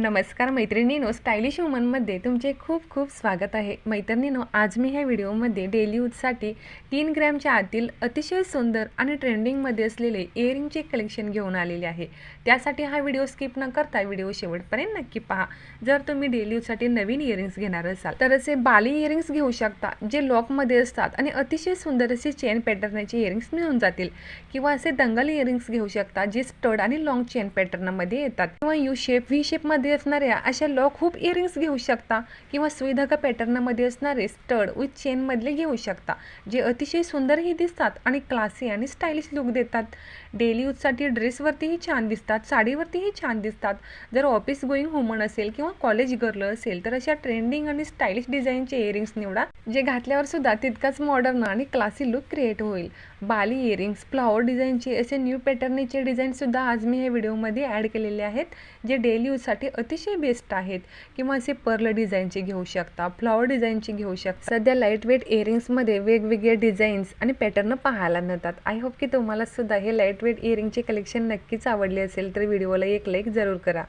नमस्कार मैत्रिणीनो स्टायलिश वुमनमध्ये तुमचे खूप खूप स्वागत आहे. मैत्रिणीनो आज मी ह्या व्हिडिओमध्ये डेली यूजसाठी तीन ग्रॅमच्या आतील अतिशय सुंदर आणि ट्रेंडिंगमध्ये असलेले इयरिंगचे कलेक्शन घेऊन आलेले आहे. त्यासाठी हा व्हिडिओ स्किप न करता व्हिडिओ शेवटपर्यंत नक्की पहा. जर तुम्ही डेली यूजसाठी नवीन इयरिंग्स घेणार असाल तर असे बाली इयरिंग्स घेऊ शकता जे लॉकमध्ये असतात आणि अतिशय सुंदर असे चेन पॅटर्नचे इयरिंग्स मिळून जातील. किंवा असे दंगल इयरिंग्स घेऊ शकता जे स्टड आणि लॉंग चेन पॅटर्नमध्ये येतात. किंवा यू शेप व्ही शेपमध्ये असणाऱ्या अशा लॉक खूप इयरिंग्स घेऊ शकता किंवा सुईधागा पॅटर्नमध्ये असणारे स्टड विथ चेनमधले घेऊ शकता जे अतिशय सुंदरही दिसतात आणि क्लासी आणि स्टायलिश लुक देतात. डेली यूजसाठी ड्रेसवरतीही छान दिसतात साडीवरतीही छान दिसतात. जर ऑफिस गोईंग वुमन असेल किंवा कॉलेज गर्ल असेल तर अशा ट्रेंडिंग आणि स्टायलिश डिझाईनचे इयरिंग्स निवडा जे घातल्यावर सुद्धा तितकाच मॉडर्न आणि क्लासी लुक क्रिएट होईल. बाली इयरिंग्स फ्लॉवर डिझाईनचे असे न्यू पॅटर्नचे डिझाईनसुद्धा आज मी ह्या व्हिडिओमध्ये ॲड केलेले आहेत जे डेली यूजसाठी अतिशय बेस्ट आहेत. किंवा असे पर्ल डिझाईनचे घेऊ शकता फ्लॉवर डिझाईनचे घेऊ शकता. सध्या लाइट वेट इयरिंग्समध्ये वेगवेगळे डिझाईन्स आणि पॅटर्न पाहायला मिळतात. आय होप की तुम्हाला सुद्धा हे लाइट वेट इयरिंगचे कलेक्शन नक्कीच आवडले असेल तर व्हिडिओला एक लाईक जरूर करा.